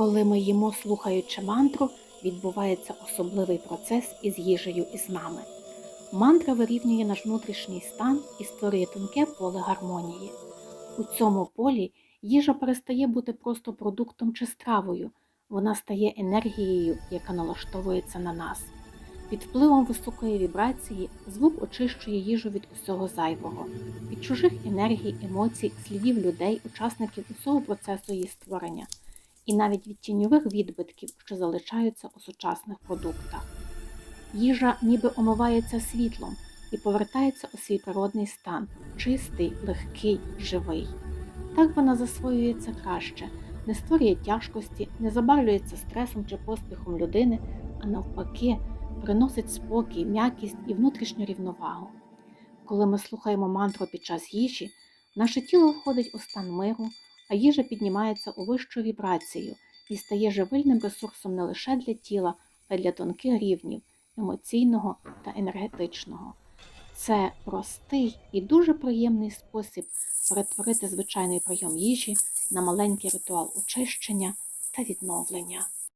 Коли ми їмо, слухаючи мантру, відбувається особливий процес із їжею і з нами. Мантра вирівнює наш внутрішній стан і створює тонке поле гармонії. У цьому полі їжа перестає бути просто продуктом чи стравою, вона стає енергією, яка налаштовується на нас. Під впливом високої вібрації звук очищує їжу від усього зайвого, від чужих енергій, емоцій, слідів людей, учасників усього процесу її створення, і навіть від тіньових відбитків, що залишаються у сучасних продуктах. Їжа ніби омивається світлом і повертається у свій природний стан, чистий, легкий, живий. Так вона засвоюється краще, не створює тяжкості, не забарвлюється стресом чи поспіхом людини, а навпаки, приносить спокій, м'якість і внутрішню рівновагу. Коли ми слухаємо мантру під час їжі, наше тіло входить у стан миру, а їжа піднімається у вищу вібрацію і стає живильним ресурсом не лише для тіла, а й для тонких рівнів емоційного та енергетичного. Це простий і дуже приємний спосіб перетворити звичайний прийом їжі на маленький ритуал очищення та відновлення.